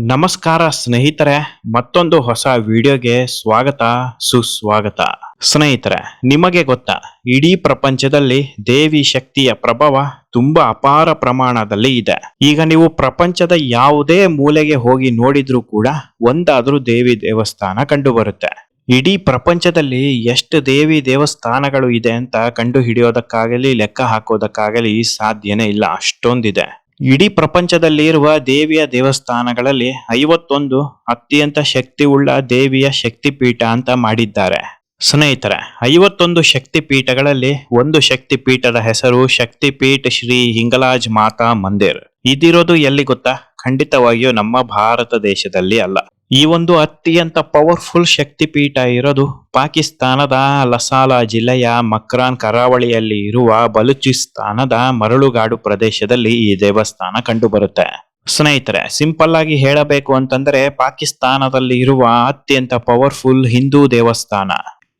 ನಮಸ್ಕಾರ ಸ್ನೇಹಿತರೆ, ಮತ್ತೊಂದು ಹೊಸ ವಿಡಿಯೋಗೆ ಸ್ವಾಗತ, ಸುಸ್ವಾಗತ. ಸ್ನೇಹಿತರೆ, ನಿಮಗೆ ಗೊತ್ತಾ, ಇಡೀ ಪ್ರಪಂಚದಲ್ಲಿ ದೇವಿ ಶಕ್ತಿಯ ಪ್ರಭಾವ ತುಂಬಾ ಅಪಾರ ಪ್ರಮಾಣದಲ್ಲಿ ಇದೆ. ಈಗ ನೀವು ಪ್ರಪಂಚದ ಯಾವುದೇ ಮೂಲೆಗೆ ಹೋಗಿ ನೋಡಿದ್ರೂ ಕೂಡ ಒಂದಾದ್ರೂ ದೇವಿ ದೇವಸ್ಥಾನ ಕಂಡು ಬರುತ್ತೆ ಇಡೀ ಪ್ರಪಂಚದಲ್ಲಿ ಎಷ್ಟು ದೇವಿ ದೇವಸ್ಥಾನಗಳು ಇದೆ ಅಂತ ಕಂಡು ಹಿಡಿಯೋದಕ್ಕಾಗಲಿ ಲೆಕ್ಕ ಹಾಕೋದಕ್ಕಾಗಲಿ ಸಾಧ್ಯನೇ ಇಲ್ಲ, ಅಷ್ಟೊಂದಿದೆ. ಇಡೀ ಪ್ರಪಂಚದಲ್ಲಿ ಇರುವ ದೇವಿಯ ದೇವಸ್ಥಾನಗಳಲ್ಲಿ ಐವತ್ತೊಂದು ಅತ್ಯಂತ ಶಕ್ತಿವುಳ್ಳ ದೇವಿಯ ಶಕ್ತಿಪೀಠ ಅಂತ ಮಾಡಿದ್ದಾರೆ. ಸ್ನೇಹಿತರೆ, ಐವತ್ತೊಂದು ಶಕ್ತಿಪೀಠಗಳಲ್ಲಿ ಒಂದು ಶಕ್ತಿಪೀಠದ ಹೆಸರು ಶಕ್ತಿಪೀಠ ಶ್ರೀ ಹಿಂಗಲಾಜ್ ಮಾತಾ ಮಂದಿರ್. ಇದಿರೋದು ಎಲ್ಲಿ ಗೊತ್ತಾ? ಖಂಡಿತವಾಗಿಯೂ ನಮ್ಮ ಭಾರತ ದೇಶದಲ್ಲಿ ಅಲ್ಲ. ಈ ಒಂದು ಅತ್ಯಂತ ಪವರ್ಫುಲ್ ಶಕ್ತಿಪೀಠ ಇರೋದು ಪಾಕಿಸ್ತಾನದ ಲಸಾಲಾ ಜಿಲ್ಲೆಯ ಮಕ್ರಾನ್ ಕರಾವಳಿಯಲ್ಲಿ ಇರುವ ಬಲೂಚಿಸ್ತಾನದ ಮರಳುಗಾಡು ಪ್ರದೇಶದಲ್ಲಿ ಈ ದೇವಸ್ಥಾನ ಕಂಡುಬರುತ್ತೆ. ಸ್ನೇಹಿತರೆ ಸಿಂಪಲ್ ಆಗಿ ಹೇಳಬೇಕು ಅಂತಂದ್ರೆ ಪಾಕಿಸ್ತಾನದಲ್ಲಿ ಇರುವ ಅತ್ಯಂತ ಪವರ್ಫುಲ್ ಹಿಂದೂ ದೇವಸ್ಥಾನ.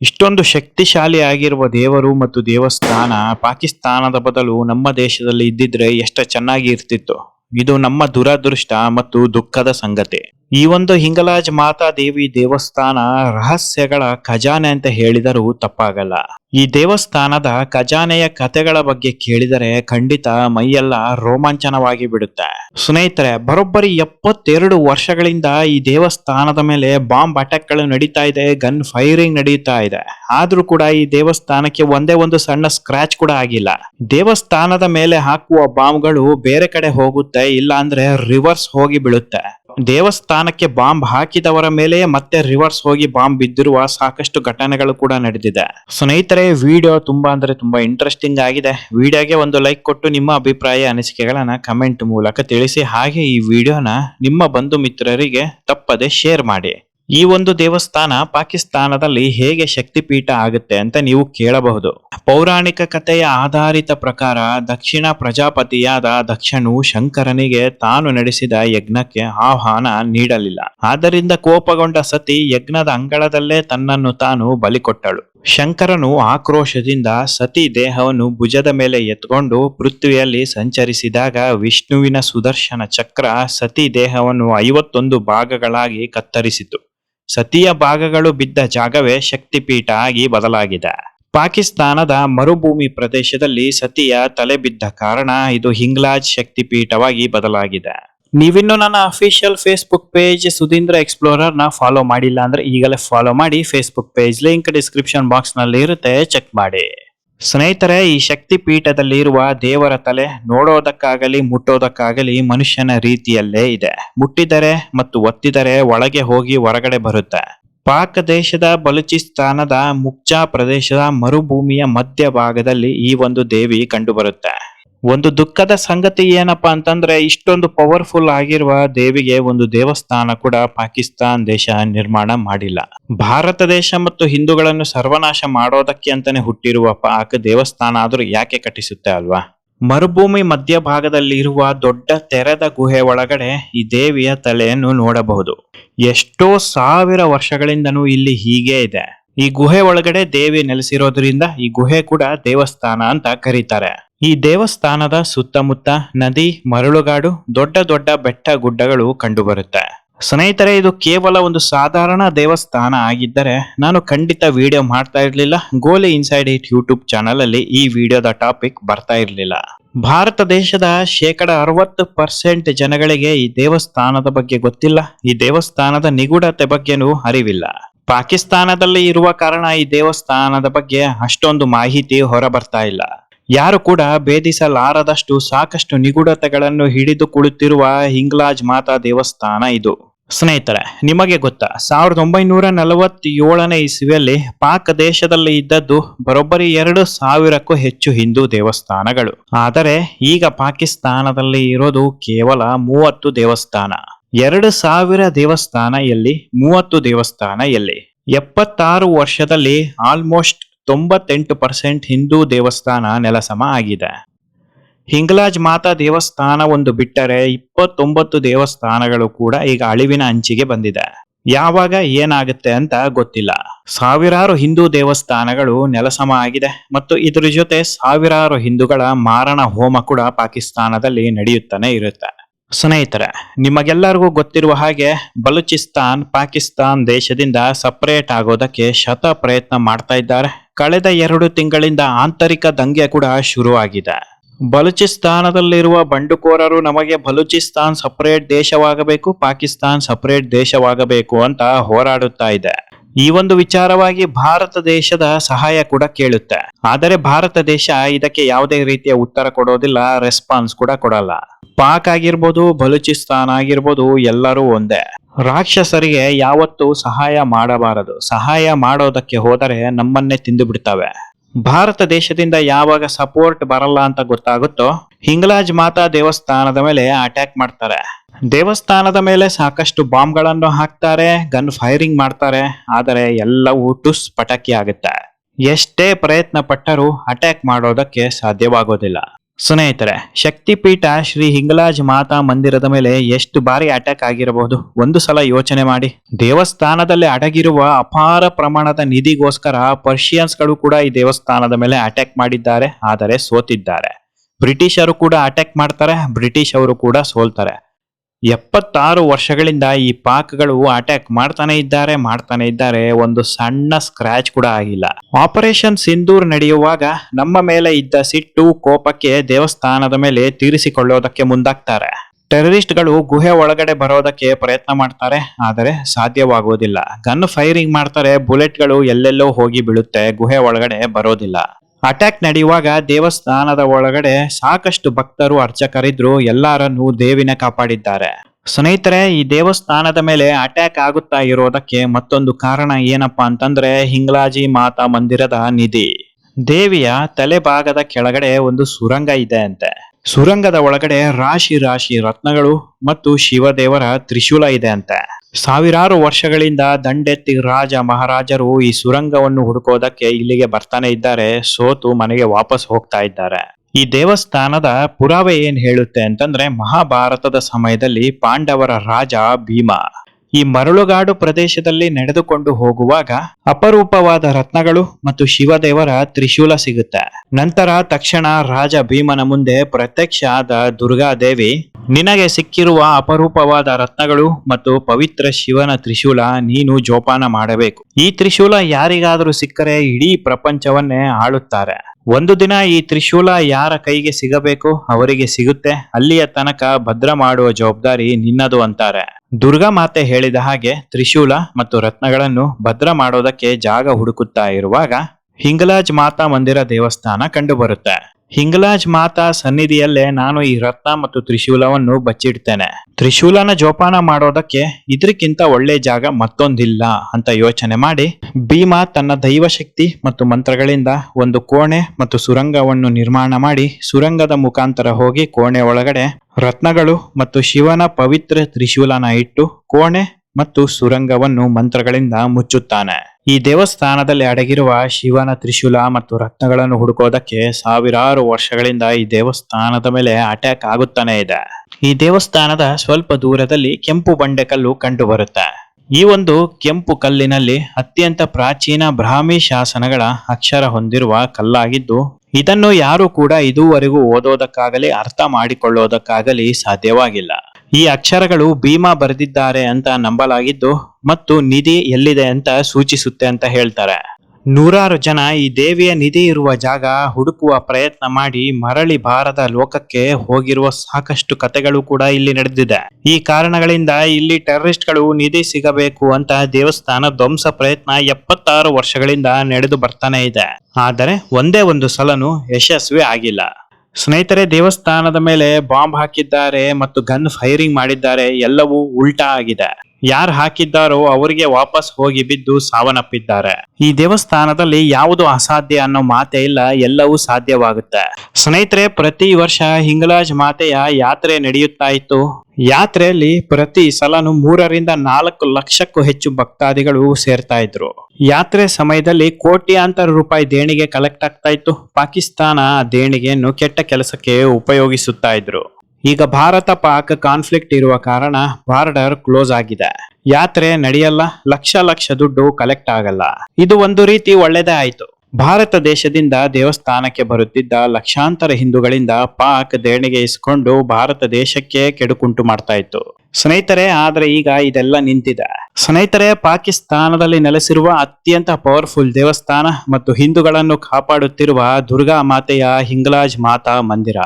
ಇಷ್ಟೊಂದು ಶಕ್ತಿಶಾಲಿ ಆಗಿರುವ ದೇವರು ಮತ್ತು ದೇವಸ್ಥಾನ ಪಾಕಿಸ್ತಾನದ ಬದಲು ನಮ್ಮ ದೇಶದಲ್ಲಿ ಇದ್ದಿದ್ರೆ ಎಷ್ಟು ಚೆನ್ನಾಗಿ ಇರ್ತಿತ್ತು. ಇದು ನಮ್ಮ ದುರದೃಷ್ಟ ಮತ್ತು ದುಃಖದ ಸಂಗತಿ. ಈ ಒಂದು ಹಿಂಗಲಾಜ್ ಮಾತಾ ದೇವಿ ದೇವಸ್ಥಾನ ರಹಸ್ಯಗಳ ಖಜಾನೆ ಅಂತ ಹೇಳಿದರೂ ತಪ್ಪಾಗಲ್ಲ. ಈ ದೇವಸ್ಥಾನದ ಖಜಾನೆಯ ಕಥೆಗಳ ಬಗ್ಗೆ ಕೇಳಿದರೆ ಖಂಡಿತ ಮೈಯೆಲ್ಲ ರೋಮಾಂಚನವಾಗಿ ಬಿಡುತ್ತೆ. ಸ್ನೇಹಿತರೆ, ಬರೋಬ್ಬರಿ ಎಪ್ಪತ್ತೆರಡು ವರ್ಷಗಳಿಂದ ಈ ದೇವಸ್ಥಾನದ ಮೇಲೆ ಬಾಂಬ್ ಅಟ್ಯಾಕ್ಗಳು ನಡೀತಾ ಇದೆ, ಗನ್ ಫೈರಿಂಗ್ ನಡೀತಾ ಇದೆ. ಆದ್ರೂ ಕೂಡ ಈ ದೇವಸ್ಥಾನಕ್ಕೆ ಒಂದೇ ಒಂದು ಸಣ್ಣ ಸ್ಕ್ರಾಚ್ ಕೂಡ ಆಗಿಲ್ಲ. ದೇವಸ್ಥಾನದ ಮೇಲೆ ಹಾಕುವ ಬಾಂಬ್ಗಳು ಬೇರೆ ಕಡೆ ಹೋಗುತ್ತೆ ಇಲ್ಲ ಅಂದ್ರೆ ರಿವರ್ಸ್ ಹೋಗಿ ಬೀಳುತ್ತೆ. ದೇವಸ್ಥಾನಕ್ಕೆ ಬಾಂಬ್ ಹಾಕಿದವರ ಮೇಲೆ ಮತ್ತೆ ರಿವರ್ಸ್ ಹೋಗಿ ಬಾಂಬ್ ಬಿದ್ದಿರುವ ಸಾಕಷ್ಟು ಘಟನೆಗಳು ಕೂಡ ನಡೆದಿದೆ. ಸ್ನೇಹಿತರೆ ವಿಡಿಯೋ ತುಂಬಾ ಅಂದ್ರೆ ತುಂಬಾ ಇಂಟ್ರೆಸ್ಟಿಂಗ್ ಆಗಿದೆ. ವಿಡಿಯೋಗೆ ಒಂದು ಲೈಕ್ ಕೊಟ್ಟು ನಿಮ್ಮ ಅಭಿಪ್ರಾಯ, ಅನಿಸಿಕೆಗಳನ್ನ ಕಮೆಂಟ್ ಮೂಲಕ ತಿಳಿಸಿ. ಹಾಗೆ ಈ ವಿಡಿಯೋನ ನಿಮ್ಮ ಬಂಧು ಮಿತ್ರರಿಗೆ ತಪ್ಪದೆ ಶೇರ್ ಮಾಡಿ. ಈ ಒಂದು ದೇವಸ್ಥಾನ ಪಾಕಿಸ್ತಾನದಲ್ಲಿ ಹೇಗೆ ಶಕ್ತಿಪೀಠ ಆಗುತ್ತೆ ಅಂತ ನೀವು ಕೇಳಬಹುದು. ಪೌರಾಣಿಕ ಕಥೆಯ ಆಧಾರಿತ ಪ್ರಕಾರ ದಕ್ಷಿಣ ಪ್ರಜಾಪತಿಯಾದ ದಕ್ಷನು ಶಂಕರನಿಗೆ ತಾನು ನಡೆಸಿದ ಯಜ್ಞಕ್ಕೆ ಆಹ್ವಾನ ನೀಡಲಿಲ್ಲ. ಆದ್ದರಿಂದ ಕೋಪಗೊಂಡ ಸತಿ ಯಜ್ಞದ ಅಂಗಳದಲ್ಲೇ ತನ್ನನ್ನು ತಾನು ಬಲಿಕೊಟ್ಟಳು ಶಂಕರನು ಆಕ್ರೋಶದಿಂದ ಸತಿ ದೇಹವನ್ನು ಭುಜದ ಮೇಲೆ ಎತ್ಕೊಂಡು ಪೃಥ್ವಿಯಲ್ಲಿ ಸಂಚರಿಸಿದಾಗ ವಿಷ್ಣುವಿನ ಸುದರ್ಶನ ಚಕ್ರ ಸತಿ ದೇಹವನ್ನು ಐವತ್ತೊಂದು ಭಾಗಗಳಾಗಿ ಕತ್ತರಿಸಿತು. ಸತಿಯ ಭಾಗಗಳು ಬಿದ್ದ ಜಾಗವೇ ಶಕ್ತಿಪೀಠ ಆಗಿ ಬದಲಾಗಿದೆ. ಪಾಕಿಸ್ತಾನದ ಮರುಭೂಮಿ ಪ್ರದೇಶದಲ್ಲಿ ಸತಿಯ ತಲೆ ಬಿದ್ದ ಕಾರಣ ಇದು ಹಿಂಗ್ಲಾಜ್ ಶಕ್ತಿಪೀಠವಾಗಿ ಬದಲಾಗಿದೆ. ನೀವಿನ್ನು ನನ್ನ ಅಫಿಷಿಯಲ್ ಫೇಸ್ಬುಕ್ ಪೇಜ್ ಸುಧೀಂದ್ರ ಎಕ್ಸ್ಪ್ಲೋರರ್ನ ಫಾಲೋ ಮಾಡಿಲ್ಲ ಅಂದ್ರೆ ಈಗಲೇ ಫಾಲೋ ಮಾಡಿ ಫೇಸ್ಬುಕ್ ಪೇಜ್ ಲಿಂಕ್ ಡಿಸ್ಕ್ರಿಪ್ಷನ್ ಬಾಕ್ಸ್ನಲ್ಲಿ ಇರುತ್ತೆ, ಚೆಕ್ ಮಾಡಿ. ಸ್ನೇಹಿತರೆ, ಈ ಶಕ್ತಿ ಪೀಠದಲ್ಲಿ ಇರುವ ದೇವರ ತಲೆ ನೋಡೋದಕ್ಕಾಗಲಿ, ಮುಟ್ಟೋದಕ್ಕಾಗಲಿ ಮನುಷ್ಯನ ರೀತಿಯಲ್ಲೇ ಇದೆ. ಮುಟ್ಟಿದರೆ ಮತ್ತು ಒತ್ತಿದರೆ ಒಳಗೆ ಹೋಗಿ ಹೊರಗಡೆ ಬರುತ್ತೆ. ಪಾಕ್ ದೇಶದ ಬಲೂಚಿಸ್ತಾನದ ಮುಕ್ಜಾ ಪ್ರದೇಶದ ಮರುಭೂಮಿಯ ಮಧ್ಯಭಾಗದಲ್ಲಿ ಈ ಒಂದು ದೇವಿ ಕಂಡುಬರುತ್ತೆ. ಒಂದು ದುಃಖದ ಸಂಗತಿ ಏನಪ್ಪಾ ಅಂತಂದ್ರೆ ಇಷ್ಟೊಂದು ಪವರ್ಫುಲ್ ಆಗಿರುವ ದೇವಿಗೆ ಒಂದು ದೇವಸ್ಥಾನ ಕೂಡ ಪಾಕಿಸ್ತಾನ್ ದೇಶ ನಿರ್ಮಾಣ ಮಾಡಿಲ್ಲ. ಭಾರತ ದೇಶ ಮತ್ತು ಹಿಂದೂಗಳನ್ನು ಸರ್ವನಾಶ ಮಾಡೋದಕ್ಕೆ ಅಂತಾನೆ ಹುಟ್ಟಿರುವ ಪಾಕ್ ದೇವಸ್ಥಾನ ಆದ್ರೂ ಯಾಕೆ ಕಟ್ಟಿಸುತ್ತೆ ಅಲ್ವಾ? ಮರುಭೂಮಿ ಮಧ್ಯಭಾಗದಲ್ಲಿ ಇರುವ ದೊಡ್ಡ ತೆರೆದ ಗುಹೆ ಒಳಗಡೆ ಈ ದೇವಿಯ ತಲೆಯನ್ನು ನೋಡಬಹುದು. ಎಷ್ಟೋ ಸಾವಿರ ವರ್ಷಗಳಿಂದನೂ ಇಲ್ಲಿ ಹೀಗೆ ಇದೆ. ಈ ಗುಹೆ ಒಳಗಡೆ ದೇವಿ ನೆಲೆಸಿರೋದ್ರಿಂದ ಈ ಗುಹೆ ಕೂಡ ದೇವಸ್ಥಾನ ಅಂತ ಕರೀತಾರೆ. ಈ ದೇವಸ್ಥಾನದ ಸುತ್ತಮುತ್ತ ನದಿ, ಮರಳುಗಾಡು, ದೊಡ್ಡ ದೊಡ್ಡ ಬೆಟ್ಟ ಗುಡ್ಡಗಳು ಕಂಡುಬರುತ್ತೆ. ಸ್ನೇಹಿತರೆ, ಇದು ಕೇವಲ ಒಂದು ಸಾಧಾರಣ ದೇವಸ್ಥಾನ ಆಗಿದ್ದರೆ ನಾನು ಖಂಡಿತ ವಿಡಿಯೋ ಮಾಡ್ತಾ ಇರಲಿಲ್ಲ. ಗೋಲಿ ಇನ್ಸೈಡ್ ಇಟ್ ಯೂಟ್ಯೂಬ್ ಚಾನಲ್ ಅಲ್ಲಿ ಈ ವಿಡಿಯೋದ ಟಾಪಿಕ್ ಬರ್ತಾ ಇರಲಿಲ್ಲ. ಭಾರತ ದೇಶದ ಶೇಕಡ ಅರವತ್ತು ಪರ್ಸೆಂಟ್ ಜನಗಳಿಗೆ ಈ ದೇವಸ್ಥಾನದ ಬಗ್ಗೆ ಗೊತ್ತಿಲ್ಲ. ಈ ದೇವಸ್ಥಾನದ ನಿಗೂಢತೆ ಬಗ್ಗೆನೂ ಅರಿವಿಲ್ಲ. ಪಾಕಿಸ್ತಾನದಲ್ಲಿ ಇರುವ ಕಾರಣ ಈ ದೇವಸ್ಥಾನದ ಬಗ್ಗೆ ಅಷ್ಟೊಂದು ಮಾಹಿತಿ ಹೊರ ಬರ್ತಾ ಇಲ್ಲ. ಯಾರು ಕೂಡ ಭೇದಿಸಲಾರದಷ್ಟು ಸಾಕಷ್ಟು ನಿಗೂಢತೆಗಳನ್ನು ಹಿಡಿದು ಕುಳಿತಿರುವ ಹಿಂಗ್ಲಾಜ್ ಮಾತಾ ದೇವಸ್ಥಾನ ಇದು. ಸ್ನೇಹಿತರೆ, ನಿಮಗೆ ಗೊತ್ತಾ, ಸಾವಿರದ ಒಂಬೈನೂರ ನಲವತ್ತೇಳನೇ ಇಸ್ವಿಯಲ್ಲಿ ಪಾಕ್ ದೇಶದಲ್ಲಿ ಇದ್ದದ್ದು ಬರೋಬ್ಬರಿ ಎರಡು ಸಾವಿರಕ್ಕೂ ಹೆಚ್ಚು ಹಿಂದೂ ದೇವಸ್ಥಾನಗಳು. ಆದರೆ ಈಗ ಪಾಕಿಸ್ತಾನದಲ್ಲಿ ಇರೋದು ಕೇವಲ ಮೂವತ್ತು ದೇವಸ್ಥಾನ. ಎರಡು ಸಾವಿರ ದೇವಸ್ಥಾನ ಎಲ್ಲಿ, ಮೂವತ್ತು ದೇವಸ್ಥಾನ ಎಲ್ಲಿ. ಎಪ್ಪತ್ತಾರು ವರ್ಷದಲ್ಲಿ ಆಲ್ಮೋಸ್ಟ್ ತೊಂಬತ್ತೆಂಟು ಪರ್ಸೆಂಟ್ ಹಿಂದೂ ದೇವಸ್ಥಾನ ನೆಲಸಮ ಆಗಿದೆ. ಹಿಂಗ್ಲಾಜ್ ಮಾತಾ ದೇವಸ್ಥಾನ ಒಂದು ಬಿಟ್ಟರೆ ಇಪ್ಪತ್ತೊಂಬತ್ತು ದೇವಸ್ಥಾನಗಳು ಕೂಡ ಈಗ ಅಳಿವಿನ ಅಂಚಿಗೆ ಬಂದಿದೆ. ಯಾವಾಗ ಏನಾಗುತ್ತೆ ಅಂತ ಗೊತ್ತಿಲ್ಲ. ಸಾವಿರಾರು ಹಿಂದೂ ದೇವಸ್ಥಾನಗಳು ನೆಲಸಮ ಆಗಿದೆ ಮತ್ತು ಇದ್ರ ಜೊತೆ ಸಾವಿರಾರು ಹಿಂದೂಗಳ ಮಾರಣ ಹೋಮ ಕೂಡ ಪಾಕಿಸ್ತಾನದಲ್ಲಿ ನಡೆಯುತ್ತಾನೆ ಇರುತ್ತೆ. ಸ್ನೇಹಿತರೆ, ನಿಮಗೆಲ್ಲರಿಗೂ ಗೊತ್ತಿರುವ ಹಾಗೆ ಬಲೂಚಿಸ್ತಾನ್ ಪಾಕಿಸ್ತಾನ್ ದೇಶದಿಂದ ಸಪರೇಟ್ ಆಗೋದಕ್ಕೆ ಶತ ಪ್ರಯತ್ನ ಮಾಡ್ತಾ ಇದ್ದಾರೆ. ಕಳೆದ ಎರಡು ತಿಂಗಳಿಂದ ಆಂತರಿಕ ದಂಗೆ ಕೂಡ ಶುರುವಾಗಿದೆ. ಬಲೂಚಿಸ್ತಾನದಲ್ಲಿರುವ ಬಂಡುಕೋರರು ನಮಗೆ ಬಲೂಚಿಸ್ತಾನ್ ಸಪರೇಟ್ ದೇಶವಾಗಬೇಕು, ಪಾಕಿಸ್ತಾನ್ ಸಪರೇಟ್ ದೇಶವಾಗಬೇಕು ಅಂತ ಹೋರಾಡುತ್ತಾ ಇದೆ. ಈ ಒಂದು ವಿಚಾರವಾಗಿ ಭಾರತ ದೇಶದ ಸಹಾಯ ಕೂಡ ಕೇಳುತ್ತೆ. ಆದರೆ ಭಾರತ ದೇಶ ಇದಕ್ಕೆ ಯಾವುದೇ ರೀತಿಯ ಉತ್ತರ ಕೊಡೋದಿಲ್ಲ ರೆಸ್ಪಾನ್ಸ್ ಕೂಡ ಕೊಡಲ್ಲ. ಪಾಕ್ ಆಗಿರ್ಬೋದು, ಬಲೂಚಿಸ್ತಾನ್ ಆಗಿರ್ಬೋದು ಎಲ್ಲರೂ ಒಂದೇ. ರಾಕ್ಷಸರಿಗೆ ಯಾವತ್ತೂ ಸಹಾಯ ಮಾಡಬಾರದು. ಸಹಾಯ ಮಾಡೋದಕ್ಕೆ ಹೋದರೆ ನಮ್ಮನ್ನೇ ತಿಂದು ಬಿಡ್ತವೆ. ಭಾರತ ದೇಶದಿಂದ ಯಾವಾಗ ಸಪೋರ್ಟ್ ಬರಲ್ಲ ಅಂತ ಗೊತ್ತಾಗುತ್ತೋ, ಹಿಂಗ್ಲಾಜ್ ಮಾತಾ ದೇವಸ್ಥಾನದ ಮೇಲೆ ಅಟ್ಯಾಕ್ ಮಾಡ್ತಾರೆ. ದೇವಸ್ಥಾನದ ಮೇಲೆ ಸಾಕಷ್ಟು ಬಾಂಬ್ಗಳನ್ನು ಹಾಕ್ತಾರೆ ಗನ್ ಫೈರಿಂಗ್ ಮಾಡ್ತಾರೆ, ಆದರೆ ಎಲ್ಲವೂ ಟುಸ್ ಪಟಾಕಿ ಆಗುತ್ತೆ. ಎಷ್ಟೇ ಪ್ರಯತ್ನ ಪಟ್ಟರೂ ಅಟ್ಯಾಕ್ ಮಾಡೋದಕ್ಕೆ ಸಾಧ್ಯವಾಗೋದಿಲ್ಲ. ಸ್ನೇಹಿತರೆ, ಶಕ್ತಿಪೀಠ ಶ್ರೀ ಹಿಂಗಲಾಜ್ ಮಾತಾ ಮಂದಿರದ ಮೇಲೆ ಎಷ್ಟು ಬಾರಿ ಅಟ್ಯಾಕ್ ಆಗಿರಬಹುದು? ಒಂದು ಸಲ ಯೋಚನೆ ಮಾಡಿ. ದೇವಸ್ಥಾನದಲ್ಲಿ ಅಡಗಿರುವ ಅಪಾರ ಪ್ರಮಾಣದ ನಿಧಿಗೋಸ್ಕರ ಪರ್ಷಿಯನ್ಸ್ಗಳು ಕೂಡ ಈ ದೇವಸ್ಥಾನದ ಮೇಲೆ ಅಟ್ಯಾಕ್ ಮಾಡಿದ್ದಾರೆ, ಆದರೆ ಸೋತಿದ್ದಾರೆ. ಬ್ರಿಟಿಷರು ಕೂಡ ಅಟ್ಯಾಕ್ ಮಾಡ್ತಾರೆ, ಬ್ರಿಟಿಷ್ ಅವರು ಕೂಡ ಸೋಲ್ತಾರೆ. ಎಪ್ಪತ್ತಾರು ವರ್ಷಗಳಿಂದ ಈ ಪಾಕ್ಗಳು ಅಟ್ಯಾಕ್ ಮಾಡ್ತಾನೆ ಇದ್ದಾರೆ ಮಾಡ್ತಾನೆ ಇದ್ದಾರೆ. ಒಂದು ಸಣ್ಣ ಸ್ಕ್ರಾಚ್ ಕೂಡ ಆಗಿಲ್ಲ. ಆಪರೇಷನ್ ಸಿಂಧೂರ್ ನಡೆಯುವಾಗ ನಮ್ಮ ಮೇಲೆ ಇದ್ದ ಸಿಟ್ಟು ಕೋಪಕ್ಕೆ ದೇವಸ್ಥಾನದ ಮೇಲೆ ತೀರಿಸಿಕೊಳ್ಳೋದಕ್ಕೆ ಮುಂದಾಗ್ತಾರೆ. ಟೆರರಿಸ್ಟ್ಗಳು ಗುಹೆ ಒಳಗಡೆ ಬರೋದಕ್ಕೆ ಪ್ರಯತ್ನ ಮಾಡ್ತಾರೆ, ಆದರೆ ಸಾಧ್ಯವಾಗುವುದಿಲ್ಲ ಗನ್ ಫೈರಿಂಗ್ ಮಾಡ್ತಾರೆ ಬುಲೆಟ್ಗಳು ಎಲ್ಲೆಲ್ಲೋ ಹೋಗಿ ಬೀಳುತ್ತೆ, ಗುಹೆ ಒಳಗಡೆ ಬರೋದಿಲ್ಲ. ಅಟ್ಯಾಕ್ ನಡೆಯುವಾಗ ದೇವಸ್ಥಾನದ ಒಳಗಡೆ ಸಾಕಷ್ಟು ಭಕ್ತರು, ಅರ್ಚಕರಿದ್ರು, ಎಲ್ಲರನ್ನೂ ದೇವಿನ ಕಾಪಾಡಿದ್ದಾರೆ. ಸ್ನೇಹಿತರೆ, ಈ ದೇವಸ್ಥಾನದ ಮೇಲೆ ಅಟ್ಯಾಕ್ ಆಗುತ್ತಾ ಇರೋದಕ್ಕೆ ಮತ್ತೊಂದು ಕಾರಣ ಏನಪ್ಪಾ ಅಂತಂದ್ರೆ ಹಿಂಗ್ಲಾಜಿ ಮಾತಾ ಮಂದಿರದ ನಿಧಿ. ದೇವಿಯ ತಲೆಭಾಗದ ಕೆಳಗಡೆ ಒಂದು ಸುರಂಗ ಇದೆ ಅಂತೆ. ಸುರಂಗದ ಒಳಗಡೆ ರಾಶಿ ರಾಶಿ ರತ್ನಗಳು ಮತ್ತು ಶಿವದೇವರ ತ್ರಿಶೂಲ ಇದೆ ಅಂತೆ. ಸಾವಿರಾರು ವರ್ಷಗಳಿಂದ ದಂಡೆತ್ತಿ ರಾಜ ಮಹಾರಾಜರು ಈ ಸುರಂಗವನ್ನು ಹುಡುಕೋದಕ್ಕೆ ಇಲ್ಲಿಗೆ ಬರ್ತಾನೆ ಇದ್ದಾರೆ. ಸೋತು ಮನೆಗೆ ವಾಪಸ್ ಹೋಗ್ತಾ ಇದ್ದಾರೆ. ಈ ದೇವಸ್ಥಾನದ ಪುರಾವೆ ಏನ್ ಹೇಳುತ್ತೆ ಅಂತಂದ್ರೆ ಮಹಾಭಾರತದ ಸಮಯದಲ್ಲಿ ಪಾಂಡವರ ರಾಜ ಭೀಮ. ಈ ಮರಳುಗಾಡು ಪ್ರದೇಶದಲ್ಲಿ ನಡೆದುಕೊಂಡು ಹೋಗುವಾಗ ಅಪರೂಪವಾದ ರತ್ನಗಳು ಮತ್ತು ಶಿವದೇವರ ತ್ರಿಶೂಲ ಸಿಗುತ್ತೆ. ನಂತರ ತಕ್ಷಣ ರಾಜ ಭೀಮನ ಮುಂದೆ ಪ್ರತ್ಯಕ್ಷ ಆದ ದುರ್ಗಾದೇವಿ ನಿನಗೆ ಸಿಕ್ಕಿರುವ ಅಪರೂಪವಾದ ರತ್ನಗಳು ಮತ್ತು ಪವಿತ್ರ ಶಿವನ ತ್ರಿಶೂಲ ನೀನು ಜೋಪಾನ ಮಾಡಬೇಕು. ಈ ತ್ರಿಶೂಲ ಯಾರಿಗಾದರೂ ಸಿಕ್ಕರೆ ಇಡೀ ಪ್ರಪಂಚವನ್ನೇ ಆಳುತ್ತಾರೆ. ಒಂದು ದಿನ ಈ ತ್ರಿಶೂಲ ಯಾರ ಕೈಗೆ ಸಿಗಬೇಕು ಅವರಿಗೆ ಸಿಗುತ್ತೆ. ಅಲ್ಲಿಯ ತನಕ ಭದ್ರ ಮಾಡುವ ಜವಾಬ್ದಾರಿ ನಿನ್ನದು ಅಂತಾರೆ. ದುರ್ಗಾ ಮಾತೆ ಹೇಳಿದ ಹಾಗೆ ತ್ರಿಶೂಲ ಮತ್ತು ರತ್ನಗಳನ್ನು ಭದ್ರ ಮಾಡೋದಕ್ಕೆ ಜಾಗ ಹುಡುಕುತ್ತಾ ಇರುವಾಗ ಹಿಂಗಲಾಜ್ ಮಾತಾ ಮಂದಿರ ದೇವಸ್ಥಾನ ಕಂಡುಬರುತ್ತೆ. ಹಿಂಗಲಾಜ್ ಮಾತಾ ಸನ್ನಿಧಿಯಲ್ಲೇ ನಾನು ಈ ರತ್ನ ಮತ್ತು ತ್ರಿಶೂಲವನ್ನು ಬಚ್ಚಿಡ್ತೇನೆ. ತ್ರಿಶೂಲನ ಜೋಪಾನ ಮಾಡೋದಕ್ಕೆ ಇದಕ್ಕಿಂತ ಒಳ್ಳೆ ಜಾಗ ಮತ್ತೊಂದಿಲ್ಲ ಅಂತ ಯೋಚನೆ ಮಾಡಿ ಭೀಮ ತನ್ನ ದೈವಶಕ್ತಿ ಮತ್ತು ಮಂತ್ರಗಳಿಂದ ಒಂದು ಕೋಣೆ ಮತ್ತು ಸುರಂಗವನ್ನು ನಿರ್ಮಾಣ ಮಾಡಿ ಸುರಂಗದ ಮುಖಾಂತರ ಹೋಗಿ ಕೋಣೆ ಒಳಗಡೆ ರತ್ನಗಳು ಮತ್ತು ಶಿವನ ಪವಿತ್ರ ತ್ರಿಶೂಲನ ಇಟ್ಟು ಕೋಣೆ ಮತ್ತು ಸುರಂಗವನ್ನು ಮಂತ್ರಗಳಿಂದ ಮುಚ್ಚುತ್ತಾನೆ. ಈ ದೇವಸ್ಥಾನದಲ್ಲಿ ಅಡಗಿರುವ ಶಿವನ ತ್ರಿಶೂಲ ಮತ್ತು ರತ್ನಗಳನ್ನು ಹುಡುಕೋದಕ್ಕೆ ಸಾವಿರಾರು ವರ್ಷಗಳಿಂದ ಈ ದೇವಸ್ಥಾನದ ಮೇಲೆ ಅಟ್ಯಾಕ್ ಆಗುತ್ತಾನೆ ಇದೆ. ಈ ದೇವಸ್ಥಾನದ ಸ್ವಲ್ಪ ದೂರದಲ್ಲಿ ಕೆಂಪು ಬಂಡೆಕಲ್ಲು ಕಂಡು ಬರುತ್ತೆ ಈ ಒಂದು ಕೆಂಪು ಕಲ್ಲಿನಲ್ಲಿ ಅತ್ಯಂತ ಪ್ರಾಚೀನ ಬ್ರಾಹ್ಮಿ ಶಾಸನಗಳ ಅಕ್ಷರ ಹೊಂದಿರುವ ಕಲ್ಲಾಗಿದ್ದು, ಇದನ್ನು ಯಾರು ಕೂಡ ಇದುವರೆಗೂ ಓದೋದಕ್ಕಾಗಲಿ, ಅರ್ಥ ಮಾಡಿಕೊಳ್ಳೋದಕ್ಕಾಗಲಿ ಸಾಧ್ಯವಾಗಿಲ್ಲ. ಈ ಅಕ್ಷರಗಳು ಭೀಮಾ ಬರೆದಿದ್ದಾರೆ ಅಂತ ನಂಬಲಾಗಿದ್ದು ಮತ್ತು ನಿಧಿ ಎಲ್ಲಿದೆ ಅಂತ ಸೂಚಿಸುತ್ತೆ ಅಂತ ಹೇಳ್ತಾರೆ. ನೂರಾರು ಜನ ಈ ದೇವಿಯ ನಿಧಿ ಇರುವ ಜಾಗ ಹುಡುಕುವ ಪ್ರಯತ್ನ ಮಾಡಿ ಮರಳಿ ಬಾರದ ಲೋಕಕ್ಕೆ ಹೋಗಿರುವ ಸಾಕಷ್ಟು ಕತೆಗಳು ಕೂಡ ಇಲ್ಲಿ ನಡೆದಿದೆ. ಈ ಕಾರಣಗಳಿಂದ ಇಲ್ಲಿ ಟೆರರಿಸ್ಟ್ಗಳು ನಿಧಿ ಸಿಗಬೇಕು ಅಂತ ದೇವಸ್ಥಾನ ಧ್ವಂಸ ಪ್ರಯತ್ನ ಎಪ್ಪತ್ತಾರು ವರ್ಷಗಳಿಂದ ನಡೆದು ಬರ್ತಾನೆ ಇದೆ. ಆದರೆ ಒಂದೇ ಒಂದು ಸಲನು ಯಶಸ್ವಿ ಆಗಿಲ್ಲ. ಸ್ನೇಹಿತರೆ ದೇವಸ್ಥಾನದ ಮೇಲೆ ಬಾಂಬ್ ಹಾಕಿದ್ದಾರೆ ಮತ್ತು ಗನ್ ಫೈರಿಂಗ್ ಮಾಡಿದ್ದಾರೆ. ಎಲ್ಲವೂ ಉಲ್ಟಾ ಆಗಿದೆ. ಯಾರು ಹಾಕಿದ್ದಾರೋ ಅವರಿಗೆ ವಾಪಸ್ ಹೋಗಿ ಬಿದ್ದು ಸಾವನ್ನಪ್ಪಿದ್ದಾರೆ. ಈ ದೇವಸ್ಥಾನದಲ್ಲಿ ಯಾವುದು ಅಸಾಧ್ಯ ಅನ್ನೋ ಮಾತೆ ಇಲ್ಲ, ಎಲ್ಲವೂ ಸಾಧ್ಯವಾಗುತ್ತೆ. ಸ್ನೇಹಿತರೆ, ಪ್ರತಿ ವರ್ಷ ಹಿಂಗಲಾಜ್ ಮಾತೆಯ ಯಾತ್ರೆ ನಡೆಯುತ್ತಾ ಇತ್ತು. ಯಾತ್ರೆಯಲ್ಲಿ ಪ್ರತಿ ಸಲನು ಮೂರರಿಂದ ನಾಲ್ಕು ಲಕ್ಷಕ್ಕೂ ಹೆಚ್ಚು ಭಕ್ತಾದಿಗಳು ಸೇರ್ತಾ ಇದ್ರು. ಯಾತ್ರೆ ಸಮಯದಲ್ಲಿ ಕೋಟ್ಯಾಂತರ ರೂಪಾಯಿ ದೇಣಿಗೆ ಕಲೆಕ್ಟ್ ಆಗ್ತಾ ಇತ್ತು. ಪಾಕಿಸ್ತಾನ ದೇಣಿಗೆಯನ್ನು ಕೆಟ್ಟ ಕೆಲಸಕ್ಕೆ ಉಪಯೋಗಿಸುತ್ತಾ ಇದ್ರು. ಈಗ ಭಾರತ ಪಾಕ್ ಕಾನ್ಫ್ಲಿಕ್ಟ್ ಇರುವ ಕಾರಣ ಬಾರ್ಡರ್ ಕ್ಲೋಸ್ ಆಗಿದೆ. ಯಾತ್ರೆ ನಡೆಯಲ್ಲ, ಲಕ್ಷ ಲಕ್ಷ ದುಡ್ಡು ಕಲೆಕ್ಟ್ ಆಗಲ್ಲ. ಇದು ಒಂದು ರೀತಿ ಒಳ್ಳೆದೇ ಆಯ್ತು. ಭಾರತ ದೇಶದಿಂದ ದೇವಸ್ಥಾನಕ್ಕೆ ಬರುತ್ತಿದ್ದ ಲಕ್ಷಾಂತರ ಹಿಂದೂಗಳಿಂದ ಪಾಕ್ ದೇಣಿಗೆ ಇಸ್ಕೊಂಡು ಭಾರತ ದೇಶಕ್ಕೆ ಕೆಡುಕುಂಟು ಮಾಡ್ತಾ ಇತ್ತು. ಸ್ನೇಹಿತರೆ, ಆದ್ರೆ ಈಗ ಇದೆಲ್ಲ ನಿಂತಿದೆ. ಸ್ನೇಹಿತರೆ, ಪಾಕಿಸ್ತಾನದಲ್ಲಿ ನೆಲೆಸಿರುವ ಅತ್ಯಂತ ಪವರ್ಫುಲ್ ದೇವಸ್ಥಾನ ಮತ್ತು ಹಿಂದೂಗಳನ್ನು ಕಾಪಾಡುತ್ತಿರುವ ದುರ್ಗಾ ಮಾತೆಯ ಹಿಂಗ್ಲಾಜ್ ಮಾತಾ ಮಂದಿರ.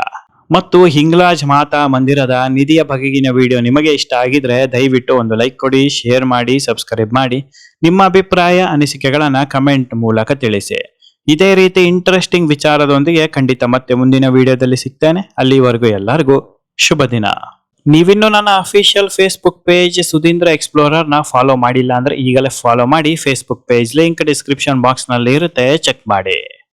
ಮತ್ತು ಹಿಂಗ್ಲಾಜ್ ಮಾತಾ ಮಂದಿರದ ನಿಧಿಯ ಬಗೆಗಿನ ವಿಡಿಯೋ ನಿಮಗೆ ಇಷ್ಟ ಆಗಿದ್ರೆ ದಯವಿಟ್ಟು ಒಂದು ಲೈಕ್ ಕೊಡಿ, ಶೇರ್ ಮಾಡಿ, ಸಬ್ಸ್ಕ್ರೈಬ್ ಮಾಡಿ. ನಿಮ್ಮ ಅಭಿಪ್ರಾಯ, ಅನಿಸಿಕೆಗಳನ್ನು ಕಮೆಂಟ್ ಮೂಲಕ ತಿಳಿಸಿ. ಇದೇ ರೀತಿ ಇಂಟ್ರೆಸ್ಟಿಂಗ್ ವಿಚಾರದೊಂದಿಗೆ ಖಂಡಿತ ಮತ್ತೆ ಮುಂದಿನ ವಿಡಿಯೋದಲ್ಲಿ ಸಿಗ್ತೇನೆ. ಅಲ್ಲಿವರೆಗೂ ಎಲ್ಲರಿಗೂ ಶುಭ ದಿನ. ನೀವಿನ್ನು ನನ್ನ ಅಫಿಷಿಯಲ್ ಫೇಸ್ಬುಕ್ ಪೇಜ್ ಸುಧೀಂದ್ರ ಎಕ್ಸ್ಪ್ಲೋರರ್ನ ಫಾಲೋ ಮಾಡಿಲ್ಲ ಅಂದ್ರೆ ಈಗಲೇ ಫಾಲೋ ಮಾಡಿ ಫೇಸ್ಬುಕ್ ಪೇಜ್ ಲಿಂಕ್ ಡಿಸ್ಕ್ರಿಪ್ಷನ್ ಬಾಕ್ಸ್ನಲ್ಲಿ ಇರುತ್ತೆ. ಚೆಕ್ ಮಾಡಿ.